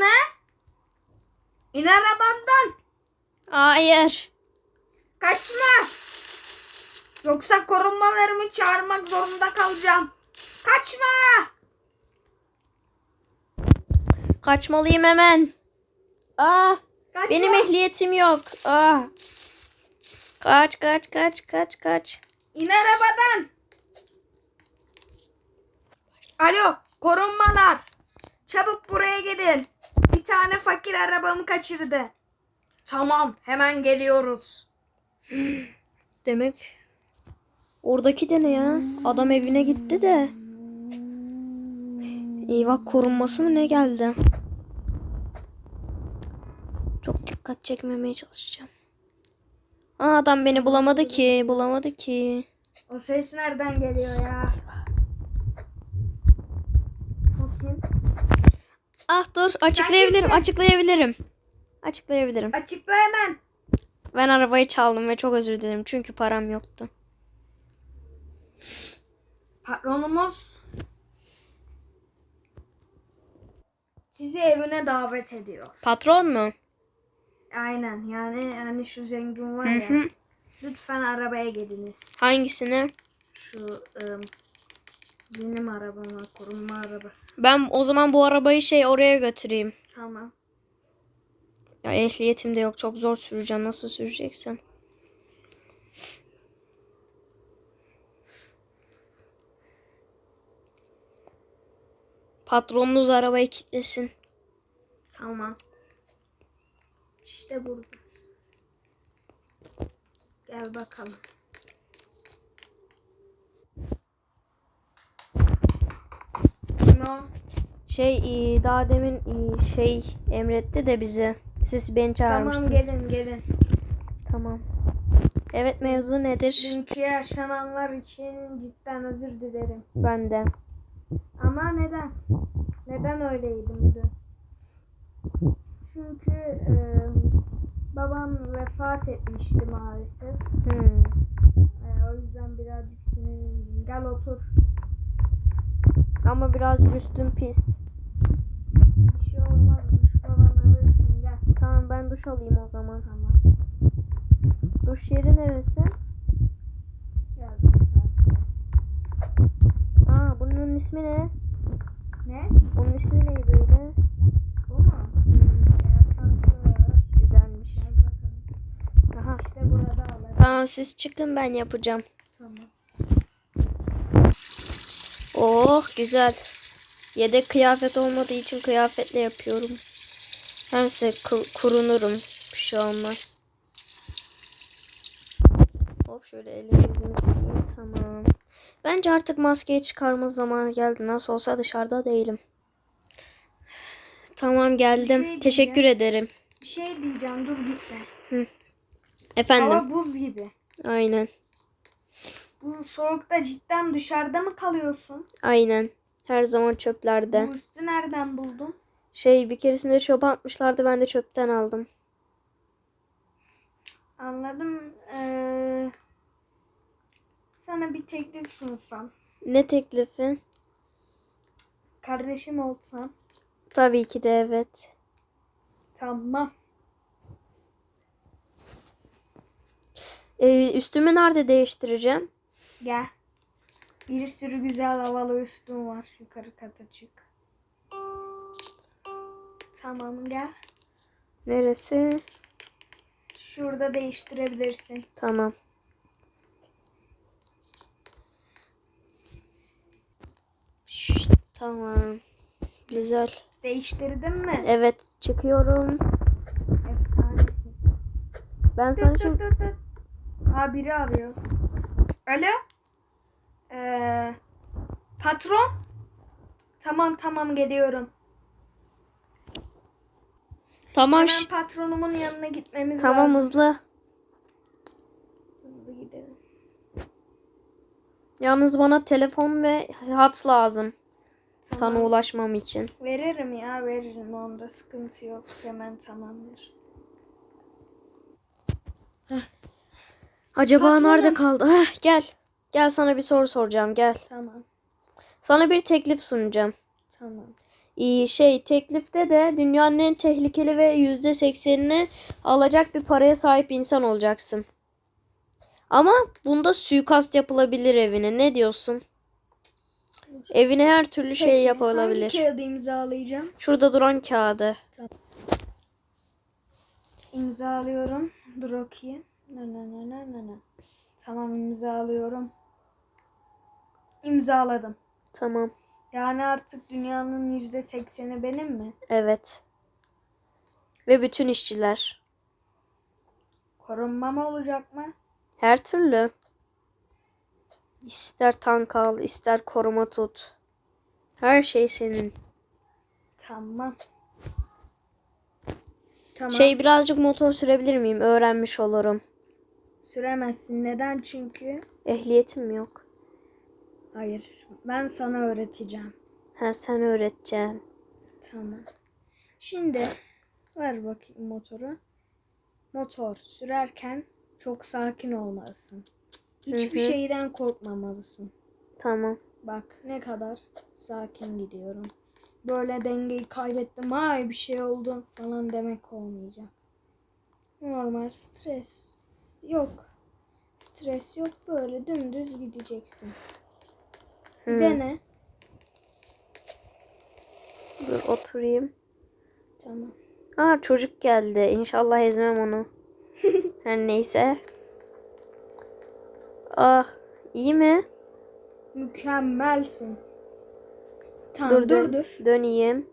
ne? İn arabamdan. Hayır. Kaçma. Yoksa korunmalarımı çağırmak zorunda kalacağım. Kaçma. Kaçmalıyım hemen. Ah, Kaçma. benim ehliyetim yok. Ah. Kaç kaç kaç kaç kaç. İn arabadan. Alo korunmalar. Çabuk buraya gelin. Tane fakir arabamı kaçırdı. Tamam hemen geliyoruz. Demek oradaki de ne ya? Adam evine gitti de. Eyvah korunması mı ne geldi? Çok dikkat çekmemeye çalışacağım. Aa, adam beni bulamadı ki, bulamadı ki. O ses nereden geliyor ya? Ah dur, açıklayabilirim, açıklayabilirim. Açıklayabilirim. Açıkla hemen. Ben arabayı çaldım ve çok özür dilerim çünkü param yoktu. Patronumuz sizi evine davet ediyor. Patron mu? Aynen yani hani şu zengin var Hı ya. hı. Lütfen arabaya geliniz. Hangisini? Şu ım, benim arabama korunma arabası. Ben o zaman bu arabayı şey oraya götüreyim. Tamam. Ya ehliyetim de yok. Çok zor süreceğim. Nasıl süreceksem. Patronunuz arabayı kilitlesin. Tamam. İşte buradasın. Gel bakalım. O? Şey e, daha demin e, şey emretti de bize. Siz beni Tamam çağırmışsınız. gelin gelin. Tamam. Evet mevzu nedir? Dünkü yaşananlar için cidden özür dilerim. Ben de. Ama neden? Neden öyleydim dün? Çünkü e, babam vefat etmişti maalesef. Hmm. E, o yüzden birazcık sinirliyim. Gel otur. Ama birazcık üstüm pis. Bir şey olmaz. Duş falan alırsın. Gel. Tamam ben duş alayım o zaman. Tamam. Duş yeri neresi? Aa bunun ismi ne? Ne? Bunun ismi neydi öyle? Bu mu? Tatlı. Güzelmiş. Aha. İşte burada. Tamam siz çıkın ben yapacağım. Tamam. Oh güzel. Yedek kıyafet olmadığı için kıyafetle yapıyorum. Ku- kurunurum. Bir şey olmaz. Hop şöyle elimi yüzümü sileyim. Tamam. Bence artık maskeyi çıkarma zamanı geldi. Nasıl olsa dışarıda değilim. Tamam geldim. şey Teşekkür ederim. Bir şey diyeceğim. Dur gitme. Efendim. Hava buz gibi. Aynen. Bu soğukta cidden dışarıda mı kalıyorsun? Aynen. Her zaman çöplerde. Bu üstü nereden buldun? Şey bir keresinde çöpe atmışlardı ben de çöpten aldım. Anladım. Ee, sana bir teklif sunsam. Ne teklifi? Kardeşim olsam. Tabii ki de evet. Tamam. Ee, üstümü nerede değiştireceğim? Gel. Bir sürü güzel havalı üstüm var. Yukarı kata çık. Tamam gel. Neresi? Şurada değiştirebilirsin. Tamam. Tamam. Güzel. Değiştirdin mi? Evet çıkıyorum. Efsanesin. Ben sana şimdi... Ha biri arıyor. Alo? Ee, patron? Tamam tamam geliyorum. Tamam. Hemen patronumun yanına gitmemiz Tamam lazım. hızlı. Hızlı gidelim. Yalnız bana telefon ve hat lazım. Sana ulaşmam için. Veririm ya veririm onda sıkıntı yok. Hemen tamamdır. Acaba Patronum. nerede kaldı? Heh, gel. Gel sana bir soru soracağım gel. Tamam Sana bir teklif sunacağım. tamam. İyi şey teklifte de dünyanın en tehlikeli ve yüzde seksenini alacak bir paraya sahip insan olacaksın. Ama bunda suikast yapılabilir evine. Ne diyorsun? Evine her türlü şey Peki, yapılabilir. Hangi kağıdı imzalayacağım? Şurada duran kağıdı. İmzalıyorum. Dur okuyayım. Na na na na na. Tamam imzalıyorum. İmzaladım. Tamam. Yani artık dünyanın yüzde sekseni benim mi? Evet. Ve bütün işçiler. Korunmam olacak mı? Her türlü. İster tank al, ister koruma tut. Her şey senin. Tamam. Tamam. Şey birazcık motor sürebilir miyim? Öğrenmiş olurum. Süremezsin. Neden? Çünkü Ehliyetim yok. hayır. Ben sana öğreteceğim. Ha sen öğreteceksin. Tamam. Şimdi ver bakayım motoru. Motor sürerken çok sakin olmalısın. Hiçbir Hı hı. şeyden korkmamalısın. Tamam. Bak ne kadar sakin gidiyorum. Böyle dengeyi kaybettim. Ay bir şey oldu falan demek olmayacak. Normal stres yok. Stres yok böyle dümdüz gideceksin. Hı. Dene. Dur oturayım. Tamam. Aa çocuk geldi. İnşallah ezmem onu. Her neyse. Ah iyi mi? Mükemmelsin. Tamam dur dur dur. Döneyim.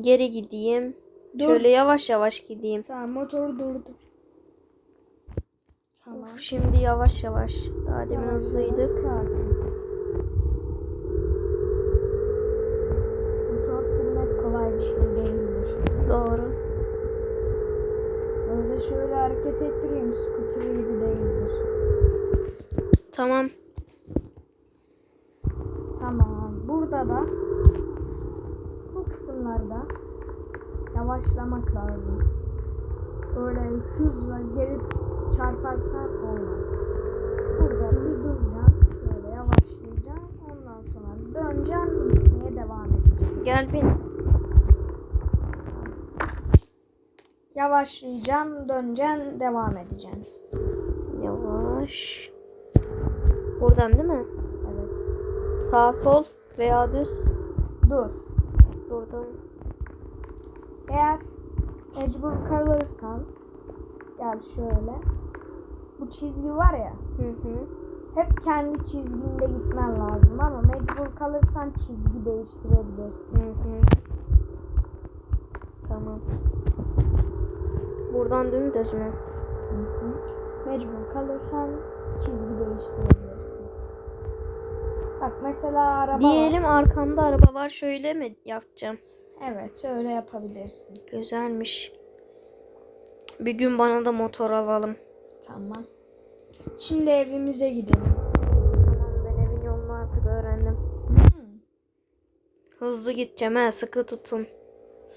Geri gideyim. Dur. Şöyle yavaş yavaş gideyim. Tamam motoru durdur. Tamam. Of, şimdi yavaş yavaş. Daha demin Yavaş hızlıydık. sakin. Motor sürmek kolay bir şey değildir. Doğru. Öyle şöyle hareket ettireyim skuter gibi değildir. Tamam. Tamam. Burada da bu kısımlarda yavaşlamak lazım. Öyle hızla geri çarparsan olmaz. Burada bir duracağım. Böyle yavaşlayacağım. Ondan sonra döneceğim. Gitmeye devam edeceğim. Gel bin. Yavaşlayacaksın, döneceksin, devam edeceksin. Yavaş. Buradan değil mi? Evet. Sağ sol veya düz. Dur. Buradan. Eğer mecbur kalırsan gel şöyle. Bu çizgi var ya Hı hı. hep kendi çizginde gitmen lazım ama mecbur kalırsan çizgi değiştirebilirsin. Hı hı. Tamam. Buradan dümdüz mü? Hı hı. Mecbur kalırsan çizgi değiştirebilirsin. Bak mesela araba Diyelim var. arkamda araba var. Şöyle mi yapacağım? Evet öyle yapabilirsin. Güzelmiş. Bir gün bana da motor alalım. Tamam. Şimdi evimize gidelim. Tamam ben evin yolunu artık öğrendim. Hmm. Hızlı gideceğim ha sıkı tutun.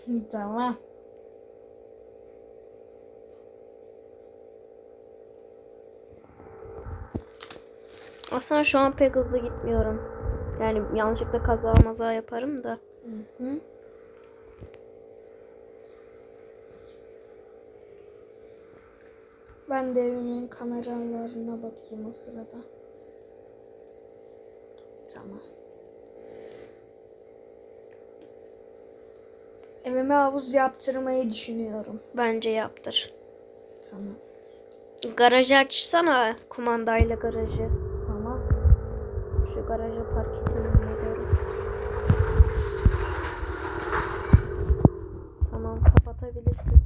Tamam. Aslında şu an pek hızlı gitmiyorum. Yani yanlışlıkla kaza maza yaparım da. Hı hı. Ben de evimin kameralarına bakayım o sırada. Tamam. Evime havuz yaptırmayı düşünüyorum. Bence yaptır. Tamam. Garajı açsana kumandayla garajı. Tamam. Şu garaja park edelim. Tamam kapatabilirsin.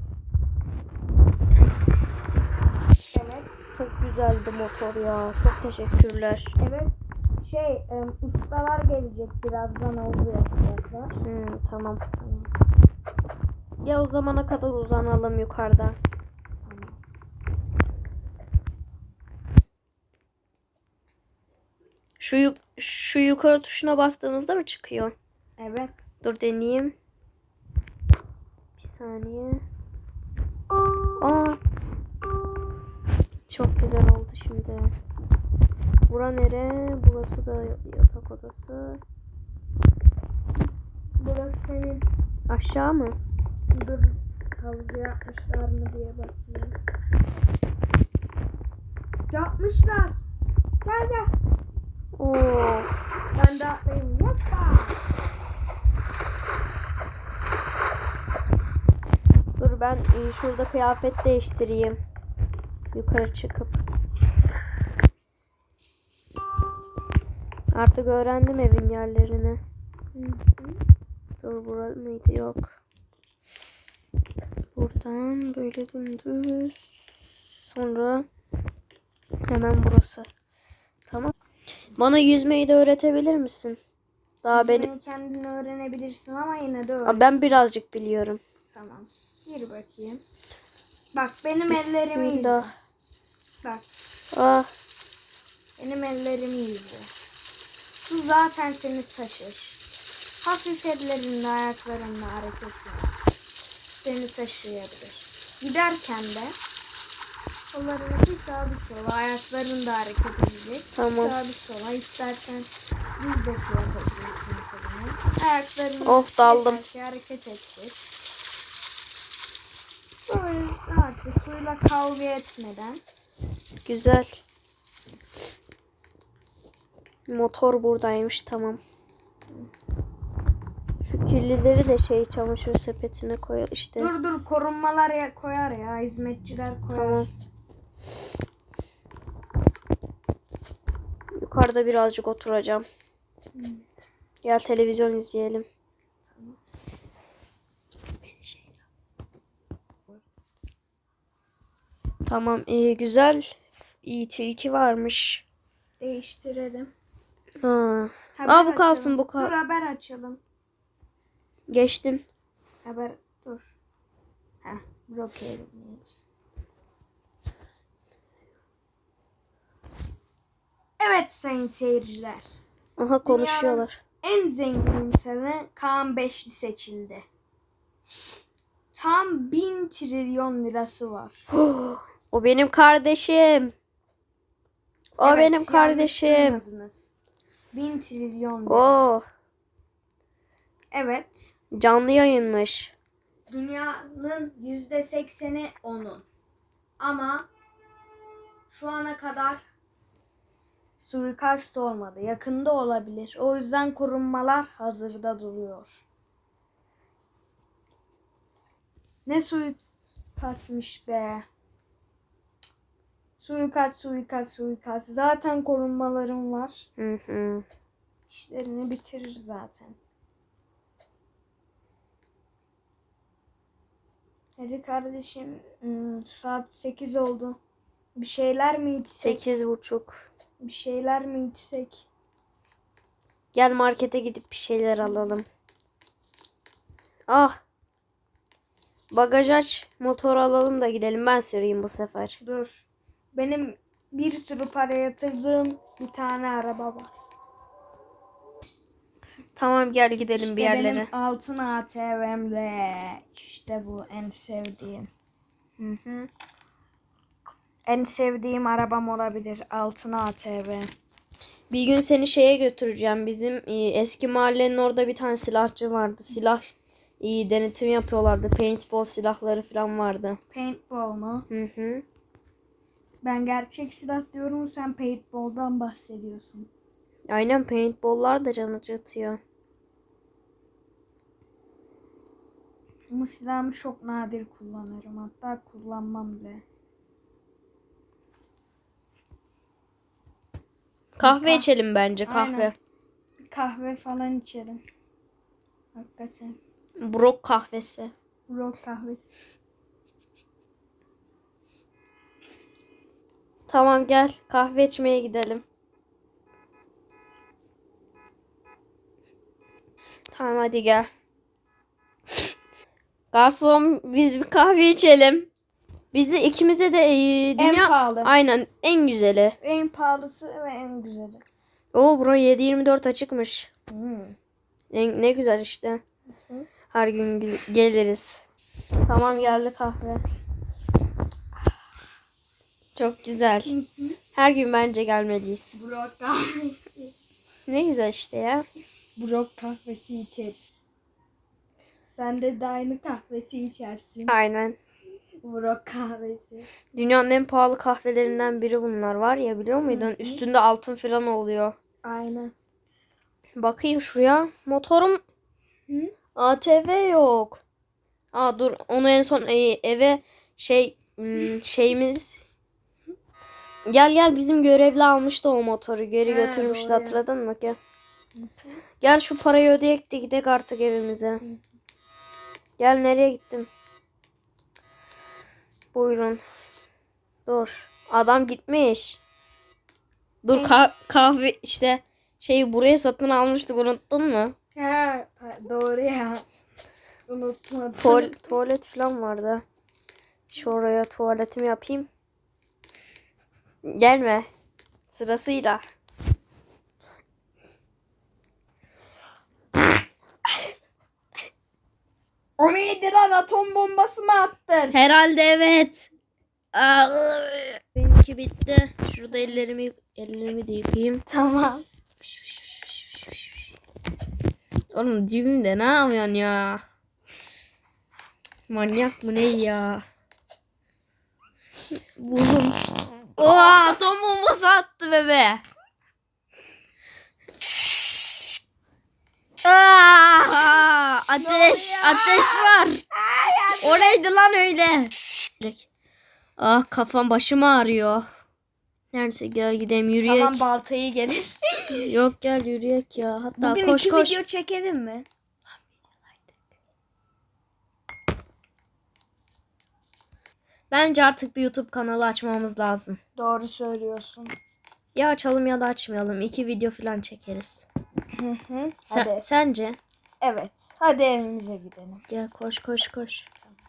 Evet. Çok güzeldi motor ya. Çok teşekkürler. Evet. Şey, e, ustalar gelecek birazdan havuzu yapacaklar. Hmm, tamam. Ya o zamana kadar uzanalım yukarıda. Şu yuk- şu yukarı tuşuna bastığımızda mı çıkıyor? Evet. Dur deneyeyim. Bir saniye. Çok güzel oldu şimdi. Bura nere? Burası da yatak odası. Burası senin. Aşağı mı? Dur havuzu yapmışlar mı diye bakayım. Yapmışlar. Gel gel. Oo. Ben de atlayayım. Hoppa. Dur ben e, şurada kıyafet değiştireyim. Yukarı çıkıp. Artık öğrendim evin yerlerini. Dur burada mıydı? Yok. Buradan böyle dümdüz. Sonra hemen burası. Tamam. Bana yüzmeyi de öğretebilir misin? Daha beni Yüzmeyi kendin öğrenebilirsin ama yine de öğren. Ben birazcık biliyorum. Tamam. Gir bakayım. Bak benim ellerimi izle. Bak Ah, benim ellerimi izle. Su zaten seni taşır. Hafif ellerinle ayaklarınla hareket yap. Seni taşıyabilir. Giderken de kollarını bir sağa bir sola ayakların da hareket edecek. Tamam. Bir sağa bir sola istersen düz de yapabilirsin kolunu. Ayaklarını Of, daldım. hareket edecek. Böyle artık suyla kavga etmeden güzel. Motor buradaymış tamam. Şu kirlileri de şey çamaşır sepetine koy işte. Dur dur korunmalar ya koyar ya hizmetçiler koyar. Tamam. Yukarıda birazcık oturacağım. Gel televizyon izleyelim. Tamam, iyi güzel. İyi tilki varmış. Değiştirelim. Ha. Haber Aa bu kalsın açalım. bu kal. Dur haber açalım. Geçtin. Haber dur. Heh Brokerim News. Evet sayın seyirciler. Aha konuşuyorlar. En zengin insanı Kaan Beşli seçildi. Tam bin trilyon lirası var. O benim kardeşim. O Evet, benim kardeşim. Bin trilyon. Oo, Evet. canlı yayınmış. Dünyanın yüzde sekseni onun. Ama şu ana kadar suikast olmadı. Yakında olabilir. O yüzden korunmalar hazırda duruyor. Ne suikastmış be. Suikast, suikast, suikast. Zaten korunmalarım var. Hı hı. İşlerini bitirir zaten. Hadi kardeşim hmm, saat 8 oldu. Bir şeyler mi içsek? Sekiz buçuk. Bir şeyler mi içsek? Gel markete gidip bir şeyler alalım. Ah. Bagaj aç. Motor alalım da gidelim. Ben süreyim bu sefer. Dur. Benim bir sürü para yatırdığım bir tane araba var. Tamam gel gidelim İşte bir yerlere. benim altın ATV'mle. İşte bu en sevdiğim. Hı hı. En sevdiğim arabam olabilir. Altın ATV. Bir gün seni şeye götüreceğim. Bizim e, eski mahallenin orada bir tane silahçı vardı. Silah e, denetim yapıyorlardı. Paintball silahları falan vardı. Paintball mu? Hı hı. Ben gerçek silah diyorum sen paintball'dan bahsediyorsun. Aynen paintball'lar da canı acıtıyor. Bu silahımı çok nadir kullanırım. Hatta kullanmam bile. Kahve Kah- içelim bence kahve. Aynen. Bir kahve falan içerim. Hakikaten. Brok kahvesi. Rock kahvesi. Tamam gel kahve içmeye gidelim. Tamam hadi gel. Garson biz bir kahve içelim. Bizi ikimize de e, dünya... pahalı. Aynen en güzeli. En pahalısı ve en güzeli. Oo bura 7-24 açıkmış. Hmm. En, ne güzel işte. hı. Her gün gel- geliriz. Tamam geldi kahve. Çok güzel. Her gün bence gelmeliyiz. Brok kahvesi. Ne güzel işte ya. Brok kahvesi içeriz. Sen de aynı kahvesi içersin. Aynen. Brok kahvesi. Dünyanın en pahalı kahvelerinden biri bunlar var ya biliyor muydun? Üstünde altın falan oluyor. Aynen. Bakayım şuraya. Motorum Hı? ATV yok. Aa dur onu en son e, eve şey hmm, şeyimiz Gel gel bizim görevli almıştı o motoru. Geri He, götürmüştü doğru hatırladın mı? Gel. Gel şu parayı ödeyek de gidelim artık evimize. Gel nereye gittin? Buyurun. Dur. Adam gitmiş. Dur ka- kahve işte şeyi buraya satın almıştık unuttun mu? Ha, doğru ya. Unutmadım. Tuval- tuvalet falan vardı. Şu oraya tuvaletimi yapayım. Gelme. Sırasıyla. o neydi lan atom bombası mı attın? Herhalde evet. Aa, benimki bitti. Şurada ellerimi ellerimi de yıkayayım. Tamam. Oğlum dibimde ne yapıyorsun ya? Manyak mı ne ya? Buldum. Oha atom bombası attı bebe. Aa, ateş, ateş var. O neydi lan öyle? Ah kafam başım ağrıyor. Neyse gel gidelim yürüyek. Tamam baltayı gelir. Yok gel yürüyek ya. Hatta Bugün koş iki koş. video çekelim mi? Bence artık bir YouTube kanalı açmamız lazım. Doğru söylüyorsun. Ya açalım ya da açmayalım. İki video falan çekeriz. Hı hı. Sen, Hadi. sence? Evet. Hadi evimize gidelim. Gel koş koş koş.